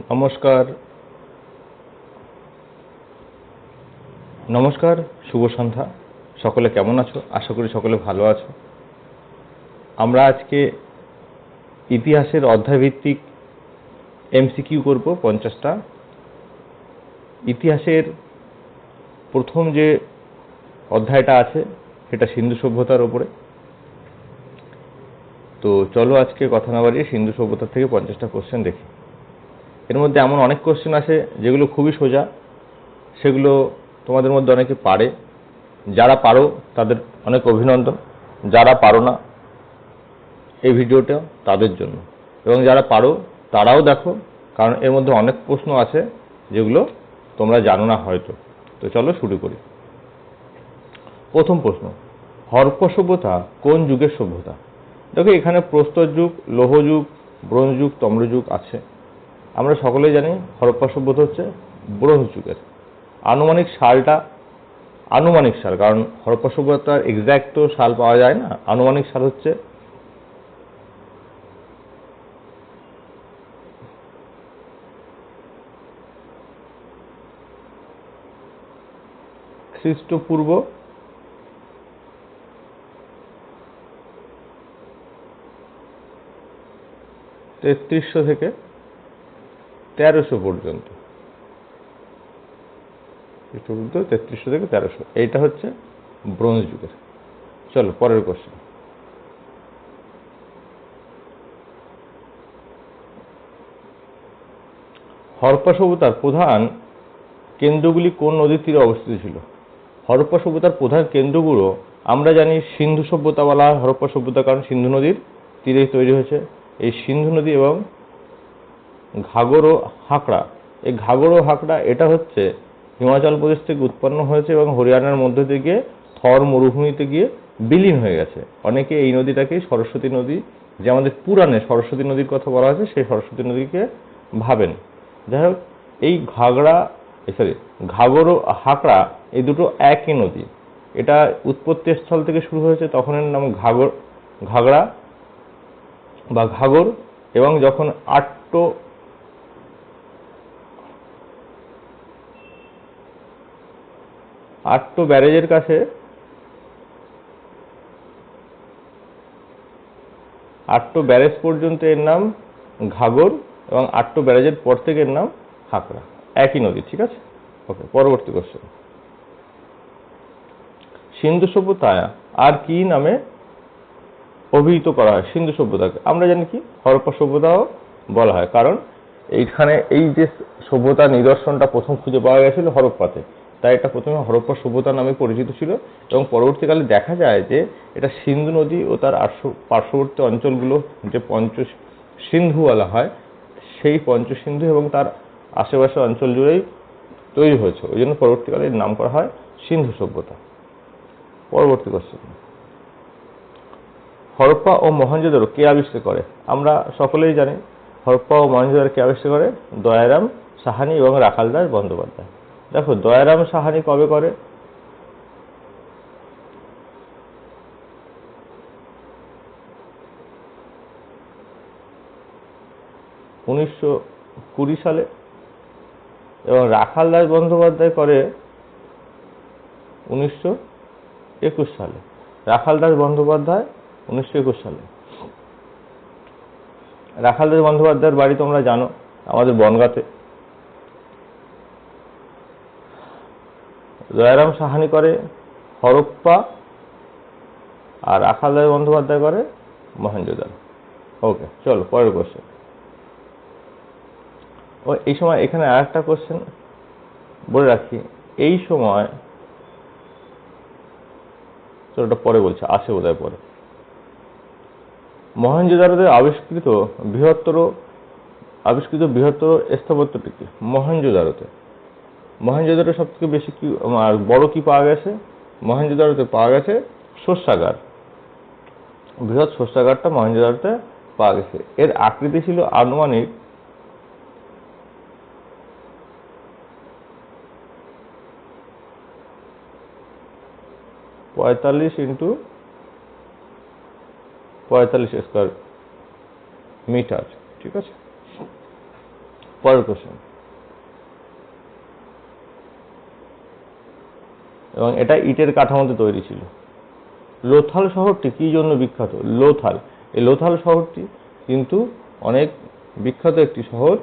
নমস্কার। নমস্কার, শুভ সন্ধ্যা। সকলে কেমন আছো? আশা করি সকলে ভালো আছো। আমরা আজকে ইতিহাসের অধ্যায়ভিত্তিক এমসিকিউ করব পঞ্চাশটা। ইতিহাসের প্রথম যে অধ্যায়টা আছে, সেটা সিন্ধু সভ্যতার ওপরে। তো চলো আজকে কথা না বাড়িয়ে সিন্ধু সভ্যতার থেকে পঞ্চাশটা কোশ্চেন দেখি। এর মধ্যে এমন অনেক কোশ্চেন আছে যেগুলো খুবই সোজা। সেগুলো তোমাদের মধ্যে অনেকে পারে। যারা পারো তাদের অনেক অভিনন্দন। যারা পারো না এই ভিডিওটা তাদের জন্য। এবং যারা পারো তারাও দেখো, কারণ এর মধ্যে অনেক প্রশ্ন আছে যেগুলো তোমরা জানো না হয়তো। তো চলো শুরু করি। প্রথম প্রশ্ন হরপ্প সভ্যতা কোন যুগের সভ্যতা? দেখো এখানে প্রস্তর যুগ, লৌহ যুগ, ব্রোঞ্জ যুগ, তম্র যুগ আছে। আমরা সকলেই জানি হরপ্পা সভ্যতা হচ্ছে ব্রোঞ্জ যুগের আনুমানিক সালটা, আনুমানিক সাল, কারণ হরপ্পা সভ্যতার এক্স্যাক্ট তো সাল পাওয়া যায় না। আনুমানিক সাল হচ্ছে খ্রিস্টপূর্ব তেত্রিশশো থেকে তেরোশো পর্যন্ত। খ্রিস্টপূর্ব তেত্রিশশো থেকে তেরোশো। এইটা হচ্ছে ব্রোঞ্জ যুগের। চলো, পরের কোশ্চেন হরপ্পা সভ্যতার প্রধান কেন্দ্রগুলি কোন নদীর তীরে অবস্থিত ছিল? হরপ্পা সভ্যতার প্রধান কেন্দ্রগুলো, আমরা জানি সিন্ধু সভ্যতা বলা হয় হরপ্পা সভ্যতা কারণ সিন্ধু নদীর তীরেই তৈরি হয়েছে। এই সিন্ধু নদী এবং ঘাগর হাকড়া। এই ঘাগর হাকড়া, এটা হচ্ছে হিমাচল প্রদেশ থেকে উৎপন্ন হয়েছে এবং হরিয়ানার মধ্য দিয়ে গিয়ে থর মরুভূমিতে গিয়ে বিলীন হয়ে গেছে। অনেকে এই নদীটাকে সরস্বতী নদী যে আমাদের পুরাণে সরস্বতী নদীর কথা বলা হয়েছে, সেই সরস্বতী নদীকে ভাবেন। যাই হোক, এই ঘাগড়া সরি, ঘাগর হাকড়া, এই দুটো একই নদী। এটা উৎপত্তি স্থল থেকে শুরু হয়েছে তখন এর নাম ঘাগর, ঘাগড়া বা ঘাগর এবং যখন আট্টো আট্টো ব্যারেজের কাছে আটটো ব্যারেজ পর্যন্ত এর নাম ঘাগর এবং আট্টো ব্যারেজের পর থেকে এর নাম হাকড়া একই নদী, ঠিক আছে? ওকে পরবর্তী কোশ্চেন সিন্ধু সভ্যতায় আর কি নামে অভিহিত করা হয়? সিন্ধু সভ্যতাকে। আমরা জানি কি? হরপ্পা সভ্যতাও বলা হয়। কারণ এইখানে এই যে সভ্যতার নিদর্শনটা প্রথম খুঁজে পাওয়া গেছিল হরপ্পাতে। তাই এটা প্রথমে হরপ্পা সভ্যতা নামে পরিচিত ছিল এবং পরবর্তীকালে দেখা যায় যে এটা সিন্ধু নদী ও তার পার্শ্ববর্তী অঞ্চলগুলো যে পঞ্চ সিন্ধু বলা হয়, সেই পঞ্চসিন্ধু এবং তার আশেপাশের অঞ্চল জুড়েই তৈরি হয়েছে। ওই জন্য পরবর্তীকালে নাম করা হয় সিন্ধু সভ্যতা। পরবর্তী কোশ্চেন হরপ্পা ও মহেঞ্জোদারো কে আবিষ্কার করে? আমরা সকলেই জানি, হরপ্পা ও মহেঞ্জোদারো কে আবিষ্কার করে? দয়ারাম সাহানি এবং রাখাল দাস বন্দ্যোপাধ্যায়। দেখো, দয়ারাম সাহানি কবে করে? উনিশশো কুড়ি সালে। এবং রাখাল দাস বন্দ্যোপাধ্যায় করে উনিশশো একুশ সালে। রাখাল দাস বন্দ্যোপাধ্যায় উনিশশো একুশ সালে। রাখাল দাস বন্দ্যোপাধ্যায়ের বাড়ি তোমরা জানো, আমাদের বনগাঁতে। দয়ারাম সাহানি করে, হরপ্পা আর রাখাল বন্দ্যোপাধ্যায় করে মহেঞ্জোদার ওকে চলো, পরের কোশ্চেন ও, এই সময় এখানে আর একটা কোশ্চেন বলে রাখি। এই সময়, চলো ওটা পরে বলছে, আসে বোধহয় পরে। মহেঞ্জোদারোতে আবিষ্কৃত বৃহত্তর আবিষ্কৃত বৃহত্তর স্থাপত্যটি কি? মহেঞ্জোদারোতে মহেঞ্জোদারো সব থেকে বেশি কি, আর বড় কি পাওয়া গেছে? মহেঞ্জোদারোতে পাওয়া গেছে শস্যাগার। বৃহৎ শস্যাগারটা মহেঞ্জোদারোতে পাওয়া গেছে। এর আকৃতি ছিল আনুমানিক পঁয়তাল্লিশ ইন্টু পঁয়তাল্লিশ স্কোয়ার মিটার। ঠিক আছে? পরের কোশ্চেন এবং এটা ইটের কাঠামোতে তৈরি ছিল। লোথাল শহরটি কি জন্য বিখ্যাত? লোথাল। এই লোথাল শহরটি কিন্তু অনেক বিখ্যাত একটি শহর।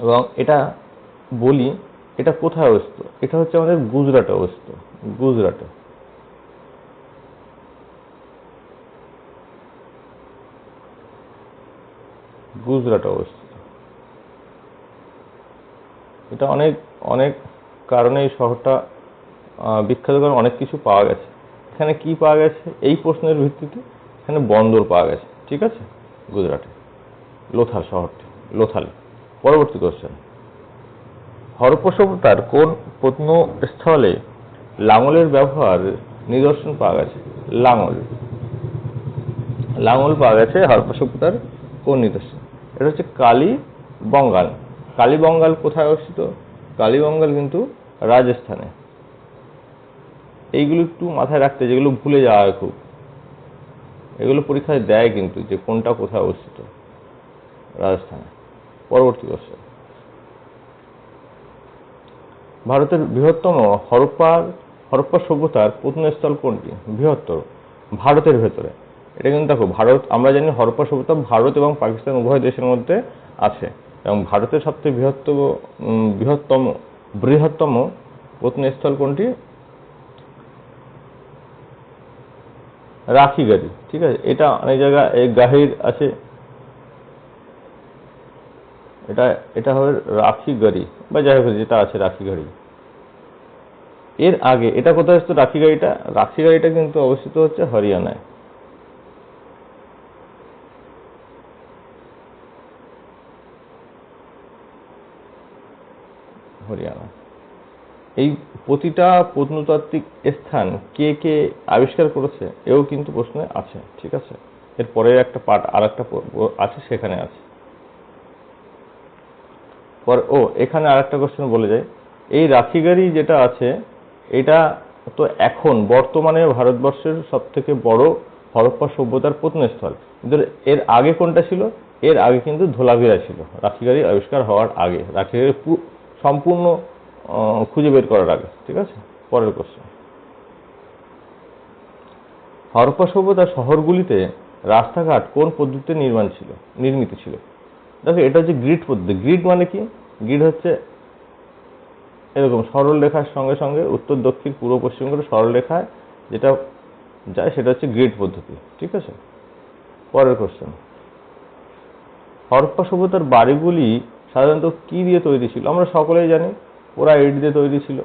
এবং এটা বলি, এটা কোথায় অবস্থিত? এটা হচ্ছে আমাদের গুজরাটে অবস্থিত। গুজরাটে। গুজরাটে অবস্থিত। এটা অনেক অনেক কারণে এই শহরটা বিখ্যাত কারণ অনেক কিছু পাওয়া গেছে। এখানে কি পাওয়া গেছে? এই প্রশ্নের ভিত্তিতে এখানে বন্দর পাওয়া গেছে। ঠিক আছে? গুজরাটে। লোথাল শহরটি। লোথাল। পরবর্তী কোশ্চেন হরপ্পা কোন প্রত্নস্থলে লাঙলের ব্যবহার নিদর্শন পাওয়া গেছে? লাঙল। লাঙল পাওয়া গেছে হরপ্পা কোন নিদর্শন? এটা হচ্ছে কালী বঙ্গাল কালী বঙ্গাল কোথায় অবস্থিত? কালী বঙ্গাল কিন্তু রাজস্থানে। এইগুলো একটু মাথায় রাখতে যেগুলো ভুলে যাওয়া হয় খুব। এগুলো পরীক্ষায় দেয় কিন্তু যে কোনটা কোথায় অবস্থিত রাজস্থানে পরবর্তী কোশ্চেন ভারতের বৃহত্তম হরপ্পার, হরপ্পা সভ্যতার প্রত্নস্থল কোনটি? বৃহত্তর, ভারতের ভেতরে। এটা কিন্তু দেখো, ভারত, আমরা জানি হরপ্পা সভ্যতা ভারত এবং পাকিস্তান উভয় দেশের মধ্যে আছে। এবং ভারতের সবচেয়ে বৃহত্তম বৃহত্তম বৃহত্তম প্রত্নস্থল কোনটি রাখি গাড়ি, ঠিক আছে? এটা অনেক জায়গায়, এই গাহির আছে। এটা এটা হবে রাখি গাড়ি, বা যাই হোক, যেটা আছে রাখি গাড়ি। এর আগে, এটা কোথায় আসতো রাখি গাড়িটা? রাখি গাড়িটা কিন্তু অবস্থিত হচ্ছে হরিয়ানায়। হরিয়ানা। এই প্রতিটা প্রত্নতাত্ত্বিক স্থান কে কে আবিষ্কার করেছে, এও কিন্তু প্রশ্নে আছে, ঠিক আছে? এর পরের একটা পার্ট আর একটা আছে, সেখানে আছে। পর, ও, এখানে আর একটা কোশ্চেন বলে যায়। এই রাখিগাড়ি যেটা আছে, এটা তো এখন, বর্তমানে ভারতবর্ষের সব থেকে বড় হরপ্পা সভ্যতার প্রত্নস্থল। কিন্তু এর আগে কোনটা ছিল? এর আগে কিন্তু ধোলাভিরা ছিল। রাখিগাড়ি আবিষ্কার হওয়ার আগে। রাখিগাড়ি সম্পূর্ণ খুঁজে বের করার আগে, ঠিক আছে? পরের কোশ্চেন হরপ্পা সভ্যতার শহরগুলিতে রাস্তাঘাট কোন পদ্ধতিতে নির্মাণ ছিল, নির্মিত ছিল? দেখো, এটা হচ্ছে গ্রিড পদ্ধতি। গ্রিড মানে কি? গ্রিড হচ্ছে এরকম সরল রেখার সঙ্গে সঙ্গে উত্তর, দক্ষিণ, পূর্ব, পশ্চিম করে সরল রেখায় যেটা যায়, সেটা হচ্ছে গ্রিড পদ্ধতি, ঠিক আছে? পরের কোশ্চেন হরপ্পা সভ্যতার বাড়িগুলি সাধারণত কি দিয়ে তৈরি ছিল? আমরা সকলেই জানি, ওরা ইট দিয়ে তৈরি ছিল।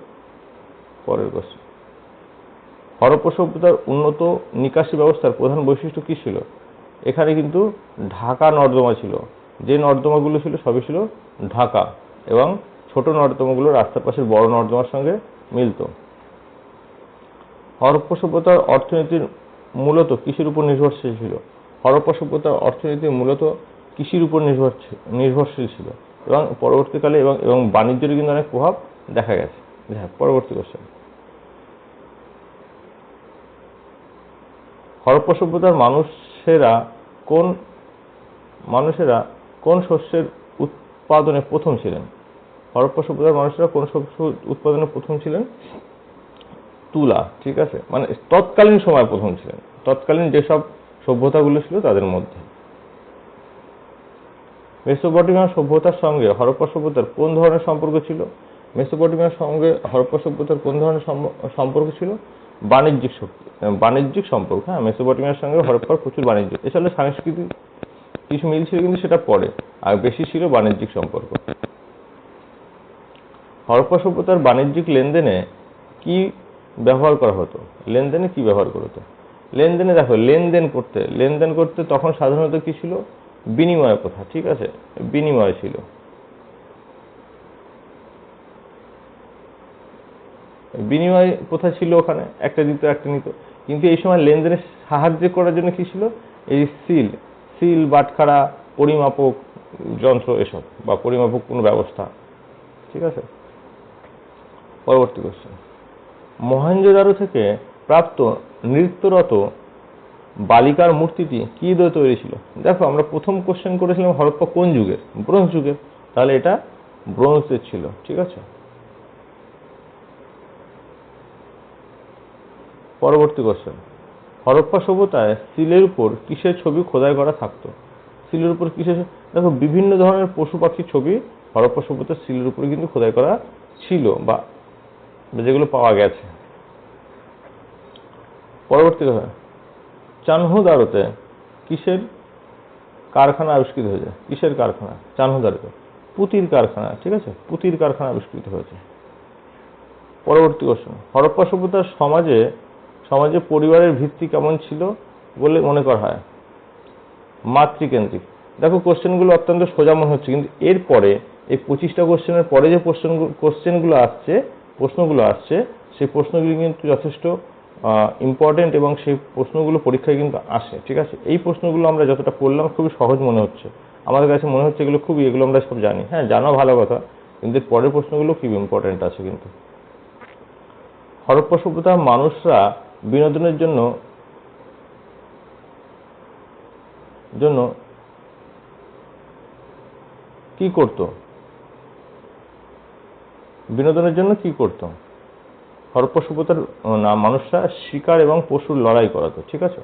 পরের কোশ্চেন হরপ্পা সভ্যতার উন্নত নিকাশি ব্যবস্থার প্রধান বৈশিষ্ট্য কি ছিল? এখানে কিন্তু ঢাকা নর্দমা ছিল। যে নর্দমাগুলো ছিল, সবই ছিল ঢাকা এবং ছোট নর্দমাগুলো রাস্তার পাশের বড় নর্দমার সঙ্গে মিলতো। হরপ্পা সভ্যতার অর্থনীতির মূলত কৃষির উপর নির্ভরশীল ছিল। হরপ্পা সভ্যতার অর্থনীতি মূলত কৃষির উপর নির্ভরশীল নির্ভরশীল ছিল। এবং পরবর্তীকালে এবং এবং বাণিজ্যের কিন্তু অনেক প্রভাব দেখা গেছে। হ্যাঁ পরবর্তী কোশ্চেন হরপ্পা সভ্যতার মানুষেরা কোন মানুষেরা কোন শস্যের উৎপাদনে প্রথম ছিলেন? হরপ্পা সভ্যতার মানুষেরা কোন শস্য উৎপাদনে প্রথম ছিলেন? তুলা, ঠিক আছে? মানে তৎকালীন সময় প্রথম ছিলেন। তৎকালীন যেসব সভ্যতাগুলো ছিল তাদের মধ্যে। মেসোপটেমিয়া সভ্যতার সঙ্গে হরপ্পা সভ্যতার কোন ধরনের সম্পর্ক ছিল? মেসোপটেমিয়ার সঙ্গে হরপ্পা সভ্যতার কোন ধরনের সম্পর্ক ছিল? বাণিজ্যিক শক্তি বাণিজ্যিক সম্পর্ক হ্যাঁ মেসোপটেমিয়ার সঙ্গে হরপ্পার প্রচুর বাণিজ্য। এছাড়া সাংস্কৃতিক কিছু মিল ছিল, কিন্তু সেটা পরে, আর বেশি ছিল বাণিজ্যিক সম্পর্ক। হরপ্পা সভ্যতার বাণিজ্যিক লেনদেনে কি ব্যবহার করা হতো? লেনদেনে কি ব্যবহার করা হতো? লেনদেনে দেখো, লেনদেন করতে লেনদেন করতে তখন সাধারণত কি ছিল? বিনিময় প্রথা, ঠিক আছে? বিনিময় ছিল। বিনিময় প্রথা ছিল ওখানে, একটা দিত, একটা নিত। কিন্তু এই সময় লেনদেনে সাহায্য করার জন্য কি ছিল? এই সিল সিল, বাটখারা, পরিমাপক যন্ত্র এসব, বা পরিমাপক কোনো ব্যবস্থা, ঠিক আছে? পরবর্তী কোশ্চেন মহেঞ্জোদারো থেকে প্রাপ্ত নৃত্যরত বালিকার মূর্তিটি কি দিয়ে তৈরি ছিল? দেখো, আমরা প্রথম কোশ্চেন করেছিলাম হরপ্পা কোন যুগের? ব্রোঞ্জ যুগের। তাহলে এটা ব্রোঞ্জের ছিল, ঠিক আছে? পরবর্তী কোশ্চেন হরপ্পা সভ্যতায় সিলের উপর কিসের ছবি খোদাই করা থাকতো? সিলের উপর কিসের দেখো, বিভিন্ন ধরনের পশু পাখির ছবি হরপ্পা সভ্যতার সিলের উপরে কিন্তু খোদাই করা ছিল বা যেগুলো পাওয়া গেছে। পরবর্তী কথা চানহুদারোতে কিসের কারখানা আবিষ্কৃত হয়েছে? কিসের কারখানা? চানহুদারোতে। পুতির কারখানা, ঠিক আছে? পুতির কারখানা আবিষ্কৃত হয়েছে। পরবর্তী কোশ্চেন হরপ্পা সভ্যতার সমাজে সমাজে পরিবারের ভিত্তি কেমন ছিল বলে মনে করা হয়? মাতৃকেন্দ্রিক। দেখো কোশ্চেনগুলো অত্যন্ত সোজা মনে হচ্ছে, কিন্তু এরপরে, এই পঁচিশটা কোশ্চেনের পরে যে কোশ্চেন কোশ্চেনগুলো আসছে, প্রশ্নগুলো আসছে, সেই প্রশ্নগুলি কিন্তু যথেষ্ট ইম্পর্টেন্ট এবং সেই প্রশ্নগুলো পরীক্ষায় কিন্তু আসে, ঠিক আছে? এই প্রশ্নগুলো আমরা যতটা পড়লাম খুবই সহজ মনে হচ্ছে। আমাদের কাছে মনে হচ্ছে এগুলো খুবই, এগুলো আমরা সব জানি। হ্যাঁ জানা ভালো কথা, কিন্তু পরের প্রশ্নগুলো খুব ইম্পর্টেন্ট আছে কিন্তু। হরপ্পা সভ্যতার মানুষরা বিনোদনের জন্য জন্য কি করত? বিনোদনের জন্য কি করত? হরপ্পা সভ্যতার মানুষরা শিকার এবং পশুর লড়াই করাতো, ঠিক আছে?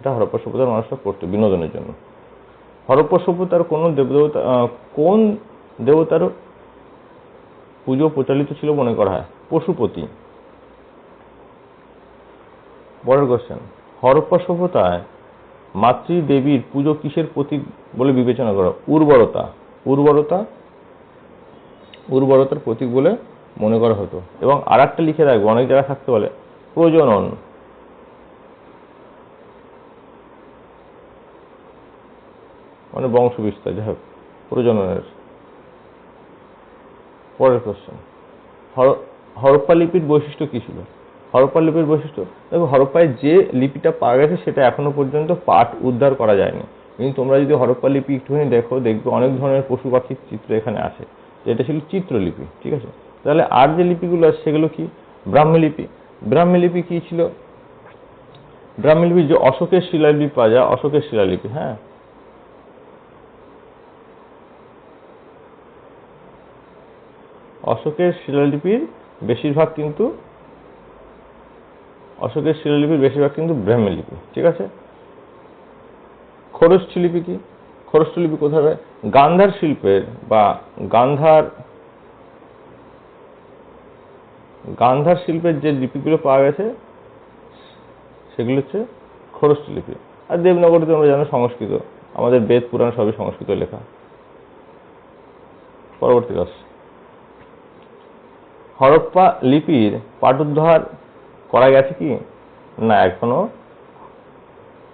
এটা হরপ্পা সভ্যতার মানুষরা করতো বিনোদনের জন্য। হরপ্পা সভ্যতার কোন দেবদেবতা কোন দেবতার পুজো প্রচলিত ছিল মনে করা হয়? পশুপতি। পরের কোশ্চেন হরপ্পা সভ্যতায় মাতৃদেবীর পুজো কিসের প্রতীক বলে বিবেচনা করা উর্বরতা। উর্বরতা, উর্বরতার প্রতীক বলে মনে করা হতো। এবং আর একটা লিখে রাখব, অনেক জায়গায় থাকতে বলে, প্রজনন। মানে বংশ বিস্তার যাই হোক, প্রজননের। পরের কোশ্চেন হরপ্পা লিপির বৈশিষ্ট্য কি ছিল? হরপ্পা লিপির বৈশিষ্ট্য, দেখো হরপ্পায় যে লিপিটা পাওয়া গেছে, সেটা এখনও পর্যন্ত পাঠ উদ্ধার করা যায়নি। কিন্তু তোমরা যদি হরপ্পা লিপি একটুখানি দেখো, দেখবে অনেক ধরনের পশু পাখির চিত্র এখানে আছে। যেটা ছিল চিত্রলিপি, ঠিক আছে? তাহলে আর যে লিপিগুলো আছে সেগুলো কি? ব্রাহ্মলিপি। ব্রাহ্মলিপি কি ছিল? ব্রাহ্মলিপি যে অশোকের শিলালিপি পাওয়া যায়, অশোকের শিলালিপি হ্যাঁ? অশোকের শিলালিপির বেশিরভাগ কিন্তু, অশোকের শিলালিপির বেশিরভাগ কিন্তু ব্রাহ্মলিপি, ঠিক আছে? খরস্থ লিপি কি? খরস্থ লিপি কোথায় গান্ধার শিল্পের বা গান্ধার গান্ধার শিল্পের যে লিপিগুলো পাওয়া গেছে, সেগুলো হচ্ছে খরস্থ লিপি। আর দেবনগরে তোমরা জানো সংস্কৃত। আমাদের বেদ, পুরাণ সবই সংস্কৃত লেখা। পরবর্তী কাজ হরপ্পা লিপির পাঠোদ্ধার করা গেছে কি? না, এখনও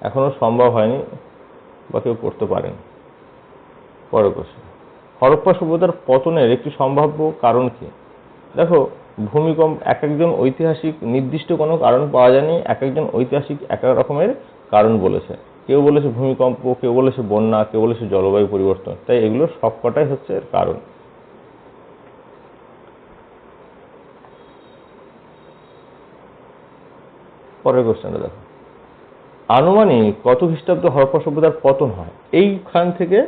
এখনও সম্ভব হয়নি বা কেউ করতে পারেন। পরের কোশ্চেন হরপ্পা সভ্যতার পতনের একটি সম্ভাব্য কারণ কি? দেখো ভূমিকম্প এক একজন ঐতিহাসিক নির্দিষ্ট কোনো কারণ পাওয়া যায়নি এক একজন ঐতিহাসিক এক এক রকমের কারণ বলেছে। কেউ বলেছে ভূমিকম্প, কেউ বলেছে বন্যা, কেউ বলেছে জলবায়ু পরিবর্তন। তাই এগুলো সবকটাই হচ্ছে এর কারণ। পরের কোশ্চেনটা দেখো। আনুমানিক কত খ্রিস্টাব্দ হরপ্পা সভ্যতার পতন হয়? এইখান থেকে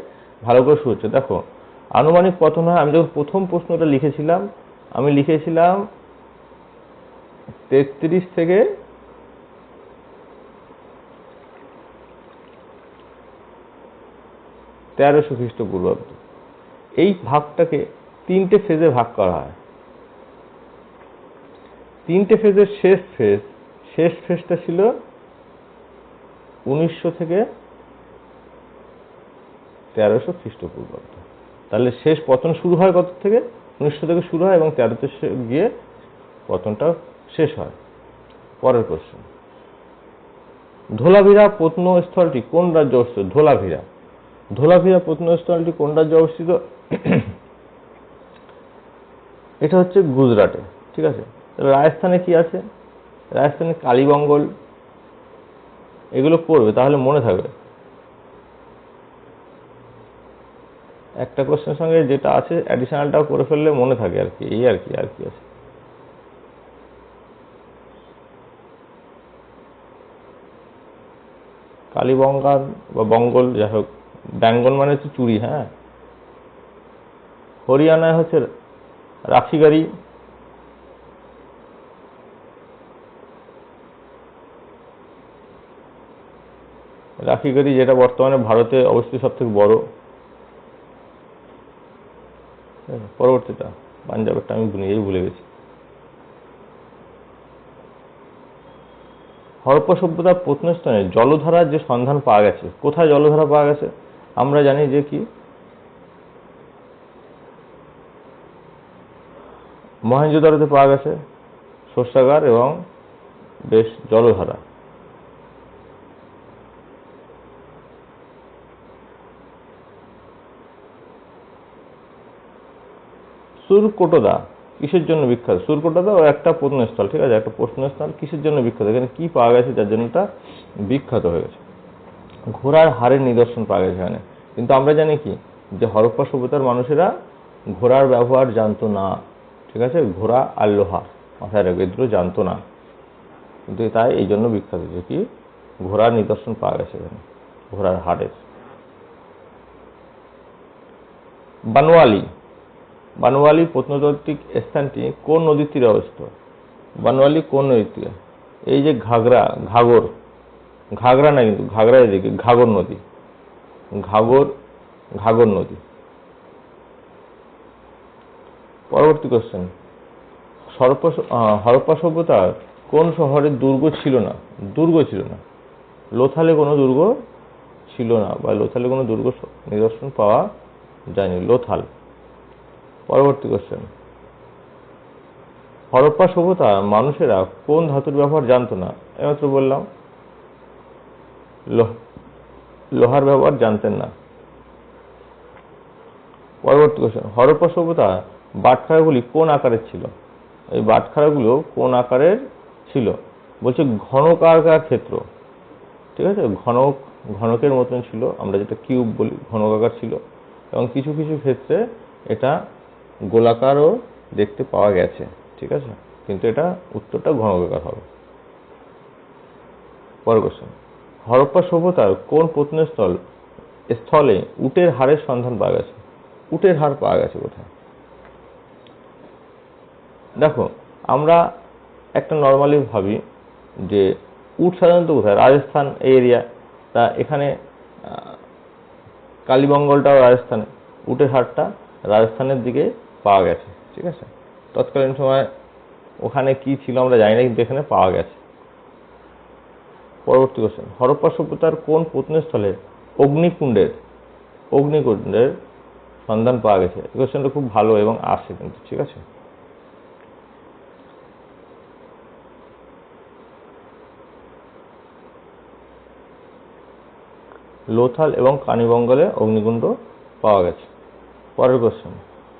ভালো করে শুরু হচ্ছে দেখো, আনুমানিক পতন হয়, আমি যখন প্রথম প্রশ্নটা লিখেছিলাম আমি লিখেছিলাম তেত্রিশ থেকে তেরোশো খ্রিস্টপূর্বাব্দ এই ভাগটাকে তিনটে ফেজে ভাগ করা হয়। তিনটে ফেজের শেষ ফেজ শেষ ফেজটা ছিল উনিশশো থেকে তেরোশো খ্রিস্টপূর্বাব্দ তাহলে শেষ পতন শুরু হয় কত থেকে? উনিশশো থেকে শুরু হয় এবং তেরোতে গিয়ে পতনটা শেষ হয়। পরের প্রশ্ন। ধোলাভিরা প্রত্নস্থলটি কোন রাজ্যে অবস্থিত? ধোলাভিরা। ধোলাভিরা প্রত্নস্থলটি কোন রাজ্যে অবস্থিত? এটা হচ্ছে গুজরাটে, ঠিক আছে? রাজস্থানে কি আছে? রাজস্থানে কালীবঙ্গল এগুলো পড়বে, তাহলে মনে থাকবে। একটা কোশ্চেনের সঙ্গে যেটা আছে অ্যাডিশনালটাও করে ফেললে মনে থাকে আর কি, এই আর কি আর কি আছে। কালীবঙ্গান বা বঙ্গল, যাই হোক, ব্যাঙ্গন মানে হচ্ছে চুরি হ্যাঁ? হরিয়ানায় হচ্ছে রাখিগাড়ি রাখিগাড়ি যেটা বর্তমানে ভারতে অবস্থিত সব থেকে বড়। পরবর্তীটা, পাঞ্জাবেরটা আমি নিজেই ভুলে গেছি। হরপ্পা সভ্যতার প্রত্নস্থানে জলধারার যে সন্ধান পাওয়া গেছে, কোথায় জলধারা পাওয়া গেছে? আমরা জানি যে কি? মহেঞ্জোদারোতে পাওয়া গেছে শস্যাগার এবং বেশ জলধারা। সুরকোটদা, কিসের জন্য বিখ্যাত? সুরকোটদা ও একটা প্রত্নস্থল, ঠিক আছে? একটা প্রত্নস্থল, কিসের জন্য বিখ্যাত? এখানে কি পাওয়া গেছে? যার জন্য এটা বিখ্যাত হয়ে গেছে। ঘোড়ার হাড়ের নিদর্শন পাওয়া গেছে এখানে। কিন্তু আমরা জানি কি? যে হরপ্পা সভ্যতার মানুষেরা ঘোড়ার ব্যবহার জানতো না, ঠিক আছে? ঘোড়া আর লোহা মাথায় রাখবে জানতো না। কিন্তু তাই এই জন্য বিখ্যাত যে কি? ঘোড়ার নিদর্শন পাওয়া গেছে এখানে, ঘোড়ার হাড়ের। বানোয়ালি বানোয়ালি প্রত্নতাত্ত্বিক স্থানটি কোন নদীর তীরে অবস্থিত? বানোয়ালি কোন নদীর তীরে? এই যে ঘাগরা ঘাগর ঘাগরা না কিন্তু ঘাগরা এদিকে ঘাগর নদী। ঘাগর ঘাগর নদী। পরবর্তী কোশ্চেন আহ, হরপ্পা সভ্যতার কোন শহরে দুর্গ ছিল না? দুর্গ ছিল না। লোথালে কোনো দুর্গ ছিল না বা লোথালে কোনো দুর্গ নিদর্শন পাওয়া যায়নি। লোথাল। পরবর্তী কোশ্চেন হরপ্পা সভ্যতা মানুষেরা কোন ধাতুর ব্যবহার জানতো না? এইমাত্র বললাম লোহার ব্যবহার জানতেন না। পরবর্তী কোশ্চেন হরপ্পা সভ্যতা বাটখারাগুলি কোন আকারের ছিল? এই বাটখারাগুলো কোন আকারের ছিল? বলছে ঘনকাকার ক্ষেত্র। ঠিক আছে? ঘনক ঘনকের মতন ছিল। আমরা যেটা কিউব বলি ঘনকাকার ছিল। এবং কিছু কিছু ক্ষেত্রে এটা গোলাকারও দেখতে পাওয়া গেছে, ঠিক আছে? কিন্তু এটা উত্তরটা ঘনকাকার হবে। পরের কোশ্চেন হরপ্পা সভ্যতার কোন প্রত্নস্থল স্থলে উটের হাড়ের সন্ধান পাওয়া গেছে? উটের হাড় পাওয়া গেছে কোথায়? দেখো, আমরা একটা নর্মালি ভাবি যে উট সাধারণত কোথায়? রাজস্থান এই এরিয়া তা এখানে কালীবঙ্গলটাও রাজস্থানে। উটের হাড়টা রাজস্থানের দিকে পাওয়া গেছে, ঠিক আছে? তৎকালীন সময় ওখানে কি ছিল আমরা জানি না, কিন্তু এখানে পাওয়া গেছে। পরবর্তী কোশ্চেন হরপ্পা সভ্যতার কোন প্রত্নস্থলে অগ্নিকুণ্ডের অগ্নিকুণ্ডের সন্ধান পাওয়া গেছে? এই কোশ্চেনটা খুব ভালো এবং আসে কিন্তু, ঠিক আছে? লোথাল এবং কানিবঙ্গলে অগ্নিকুণ্ড পাওয়া গেছে। পরের কোশ্চেন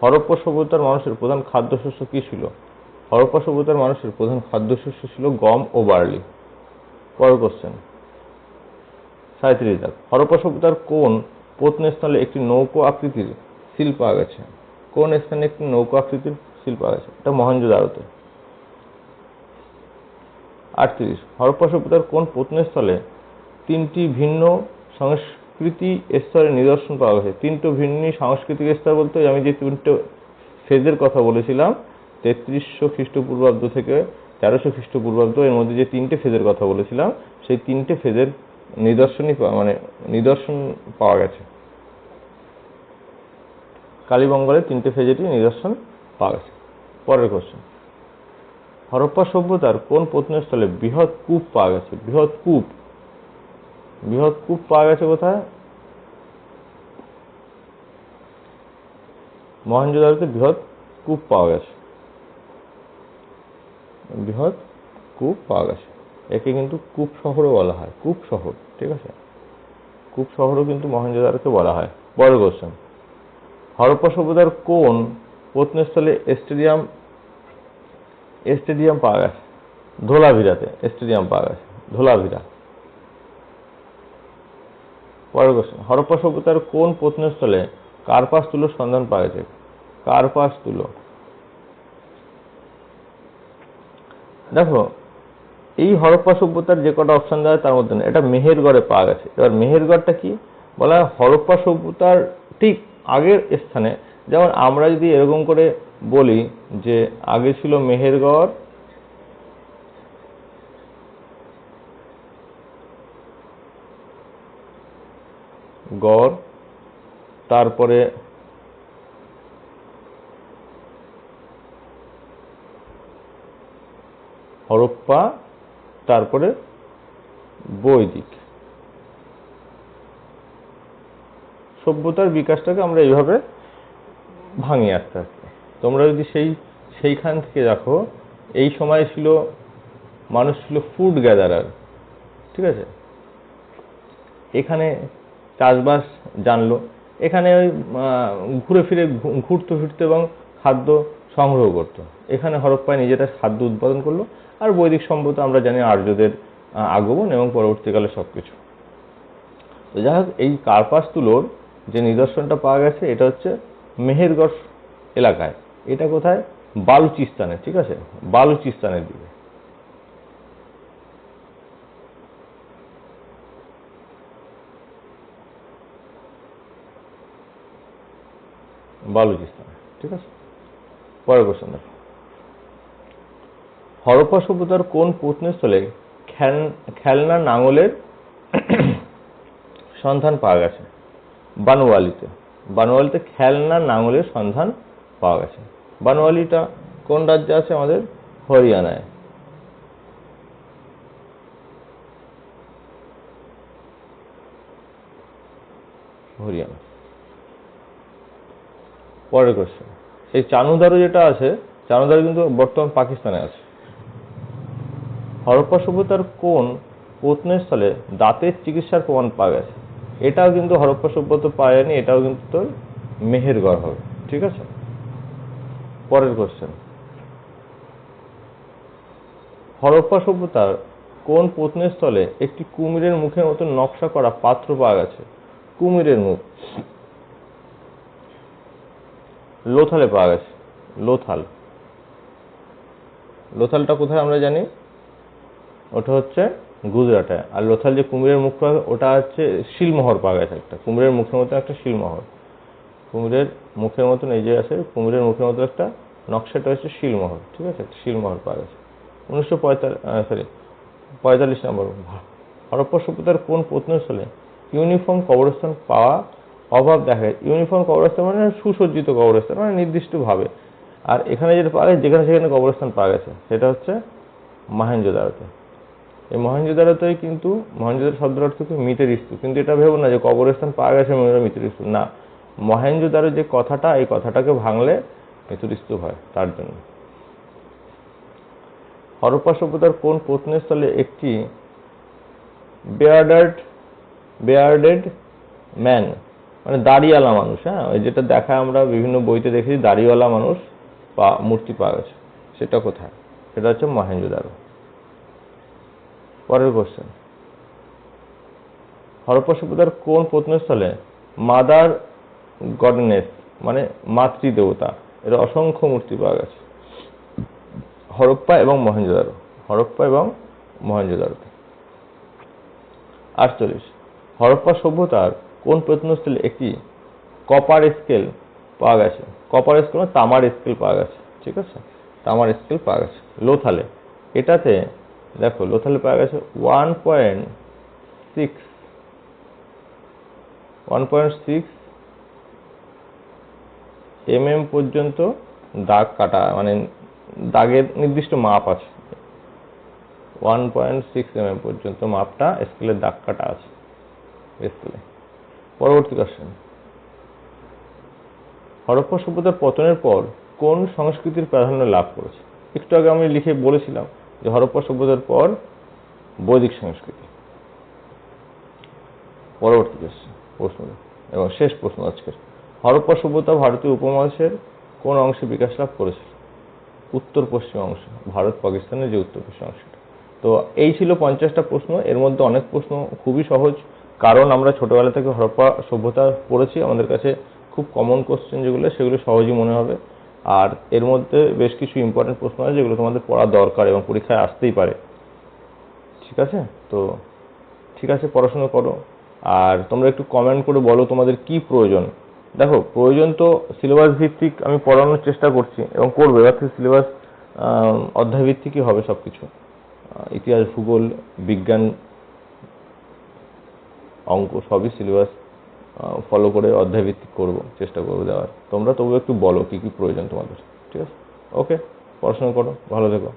হরপ্পা সভ্যতার মানুষের প্রধান খাদ্যশস্য কি ছিল? হরপ্পা সভ্যতার মানুষের প্রধান খাদ্যশস্য ছিল গম ও বার্লি। পরের কোশ্চেন সাঁত্রিশ দাগ। হরপ্পা সভ্যতার কোন প্রত্নস্থলে একটি নৌকো আকৃতির শিল পাওয়া গেছে? কোন স্থানে একটি নৌকো আকৃতির শিল পাওয়া গেছে? এটা মহেঞ্জোদারোতে আটত্রিশ। হরপ্পা সভ্যতার কোন প্রত্নস্থলে তিনটি ভিন্ন সংস্কৃতি স্তরের নিদর্শন পাওয়া গেছে। তিনটে ভিন্ন সাংস্কৃতিক স্তর বলতে আমি যে তিনটে ফেজের কথা বলেছিলাম, তেত্রিশশো খ্রিস্টপূর্বাব্দ থেকে তেরোশো খ্রিস্টপূর্বাব্দ এর মধ্যে যে তিনটে ফেজের কথা বলেছিলাম, সেই তিনটে ফেজের নিদর্শনই মানে নিদর্শন পাওয়া গেছে। কালীবঙ্গলে তিনটে ফেজেরই নিদর্শন পাওয়া গেছে। পরের কোশ্চেন হরপ্পা সভ্যতার কোন প্রত্নস্থলে বৃহৎ কূপ পাওয়া গেছে? বৃহৎ কূপ বৃহৎ কূপ পাওয়া গেছে কোথায়? মহেঞ্জোদারোতে বৃহৎ কূপ পাওয়া গেছে। বৃহৎ কূপ পাওয়া গেছে। একে কিন্তু কূপ শহরও বলা হয়। কূপ শহর, ঠিক আছে? কূপ শহরও কিন্তু মহেঞ্জোদারোকে বলা হয়। বড় কোশ্চেন হরপ্পা সভ্যতার কোন প্রত্নস্থলে স্টেডিয়াম স্টেডিয়াম পাওয়া গেছে? ধোলাভিরাতে স্টেডিয়াম পাওয়া গেছে। ধোলাভিরা। পরের কোশ্চেন হরপ্পা সভ্যতার কোন প্রত্নস্থলে কার্পাস তুলোর সন্ধান পাওয়া গেছে কার্পাস তুলো। দেখো, এই হরপ্পা সভ্যতার যে কটা অপশন দেওয়া তার মধ্যে এটা মেহেরগড়ে পাওয়া গেছে। এবার মেহেরগড়টা কি? বলা হয় হরপ্পা সভ্যতার ঠিক আগের স্থানে। যেমন আমরা যদি এরকম করে বলি যে আগে ছিল মেহেরগড় গড়, তারপরে হরপ্পা, তারপরে বৈদিক। সভ্যতার বিকাশটাকে আমরা এইভাবে ভাঙি আস্তে আস্তে। তোমরা যদি সেই, সেইখান থেকে দেখো, এই সময় ছিল, মানুষ ছিল ফুড গ্যাদারার ঠিক আছে? এখানে চাষবাস জানলো। এখানে ওই ঘুরে ফিরে ঘুরতে ফিরতে এবং খাদ্য সংগ্রহ করতো। এখানে হরপ্পায় নিজেরা খাদ্য উৎপাদন করল আর বৈদিক সভ্যতা আমরা জানি আর্যদের আগমন এবং পরবর্তীকালে সব কিছু তো যাই হোক, এই কার্পাস তুলোর যে নিদর্শনটা পাওয়া গেছে, এটা হচ্ছে মেহেরগড় এলাকায়। এটা কোথায়? বালুচিস্তানে, ঠিক আছে? বালুচিস্তানের দিকে। বালুচিস্তানে, ঠিক আছে? পরের কোশ্চেন দেখো। হরপ্পা সভ্যতার কোন প্রত্নস্থলে খেলনা নাঙলের সন্ধান পাওয়া গেছে? বানোয়ালিতে। বানোয়ালিতে খেলনা নাঙলের সন্ধান পাওয়া গেছে। বানোয়ালিটা কোন রাজ্যে আছে আমাদের? হরিয়ানায়। হরিয়ানা। পরের কোশ্চেন এই চানুদারু যেটা আছে, চানুদারু কিন্তু বর্তমান পাকিস্তানে আছে। হরপ্পা সভ্যতার কোন প্রত্নস্থলে দাঁতের চিকিৎসার প্রমাণ পাওয়া গেছে? এটাও কিন্তু হরপ্পা সভ্যতা পাওয়া যায়নি এটাও কিন্তু তোর মেহেরগড় হবে। ঠিক আছে? পরের কোশ্চেন হরপ্পা সভ্যতার কোন প্রত্নস্থলে একটি কুমিরের মুখের মতো নকশা করা পাত্র পাওয়া গেছে? কুমিরের মুখ। লোথালে পাওয়া গেছে। লোথাল। লোথালটা কোথায় আমরা জানি? ওটা হচ্ছে গুজরাটে। আর লোথাল যে কুমিরের মুখ পাওয়া ওটা হচ্ছে শিলমোহর পাওয়া গেছে একটা। কুমিরের মুখের মতো একটা শিলমোহর। কুমিরের মুখের মতন এই যে আছে, কুমিরের মুখের মতো একটা নকশাটা হচ্ছে শিলমোহর, ঠিক আছে? শিলমোহর পাওয়া গেছে। উনিশশো পঁয়তাল্লিশ সরি পঁয়তাল্লিশ নম্বর হরপ্পা সভ্যতার কোন প্রত্নস্থলে ইউনিফর্ম কবরস্থান পাওয়া অভাব দেখা যায়। ইউনিফর্ম কবরস্থান মানে সুসজ্জিত কবরস্থান মানে নির্দিষ্টভাবে। আর এখানে যেটা পাওয়া গেছে, যেখানে সেখানে কবরস্থান পাওয়া গেছে, সেটা হচ্ছে মহেঞ্জোদারোতে এই মহেঞ্জোদারোতেই কিন্তু মহেঞ্জোদারো শব্দের অর্থ কি? মৃতের স্তূপ। কিন্তু এটা ভেবো না যে কবরস্থান পাওয়া গেছে হয় মৃতের স্তূপ। না মহেঞ্জোদারো যে কথাটা, এই কথাটাকে ভাঙলে মৃতের স্তূপ হয় তার জন্য। হরপ্পা সভ্যতার কোন প্রত্নস্থলে একটি বেয়ার্ডার্ড বেয়ার্ডেড ম্যান মানে দাড়িওয়ালা মানুষ হ্যাঁ? ওই যেটা দেখা আমরা বিভিন্ন বইতে দেখেছি, দাড়িওয়ালা মানুষ পা, মূর্তি পাওয়া গেছে। সেটা কোথায়? সেটা হচ্ছে মহেঞ্জোদারো পরের কোশ্চেন হরপ্পা সভ্যতার কোন প্রত্নস্থলে মাদার গডনেস মানে মাতৃদেবতা, এর অসংখ্য মূর্তি পাওয়া গেছে? হরপ্পা এবং মহেঞ্জোদারো হরপ্পা এবং মহেঞ্জোদারোতে আটচল্লিশ। হরপ্পা সভ্যতার কোন প্রত্নস্থলে একটি কপার স্কেল পাওয়া গেছে? কপার স্কেল মানে তামার স্কেল পাওয়া গেছে, ঠিক আছে? তামার স্কেল পাওয়া গেছে, লোথালে। এটাতে দেখো, লোথালে পাওয়া গেছে one point six one point six M M পর্যন্ত দাগ কাটা মানে দাগের নির্দিষ্ট মাপ আছে। One point six M M পর্যন্ত মাপটা স্কেলের দাগ কাটা আছে স্কেলে পরবর্তী কোশ্চেন হরপ্পা সভ্যতার পতনের পর কোন সংস্কৃতির প্রাধান্য লাভ করেছে? একটু আগে আমি লিখে বলেছিলাম যে হরপ্পা সভ্যতার পর বৈদিক সংস্কৃতি। পরবর্তী কোশ্চেন প্রশ্ন। এবং শেষ প্রশ্ন আজকের। হরপ্পা সভ্যতা ভারতীয় উপমহাদেশের কোন অংশে বিকাশ লাভ করেছিল? উত্তর পশ্চিম অংশ, ভারত, পাকিস্তানের যে উত্তর পশ্চিম অংশটা। তো এই ছিল পঞ্চাশটা প্রশ্ন। এর মধ্যে অনেক প্রশ্ন খুবই সহজ। কারণ আমরা ছোটবেলা থেকে হরপ্পা সভ্যতা পড়েছি, আমাদের কাছে খুব কমন কোশ্চেন যেগুলো, সেগুলো সহজই মনে হবে। আর এর মধ্যে বেশ কিছু ইম্পর্টেন্ট প্রশ্ন আছে যেগুলো তোমাদের পড়া দরকার এবং পরীক্ষায় আসতেই পারে। ঠিক আছে? তো ঠিক আছে, পড়াশোনা করো। আর তোমরা একটু কমেন্ট করে বলো তোমাদের কি প্রয়োজন। দেখো, প্রয়োজন তো সিলেবাস ভিত্তিক আমি পড়ানোর চেষ্টা করছি এবং করব। এবার থেকে সিলেবাস অধ্যায় ভিত্তিকই হবে সব কিছু ইতিহাস, ভূগোল, বিজ্ঞান অঙ্ক সবই সিলেবাস ফলো করে অধ্যায়ভিত্তিক করব, চেষ্টা করব দেওয়ার। তোমরা তবু একটু বলো কী কী প্রয়োজন তোমাদের, ঠিক আছে? ওকে পড়াশোনা করো, ভালো থেকো।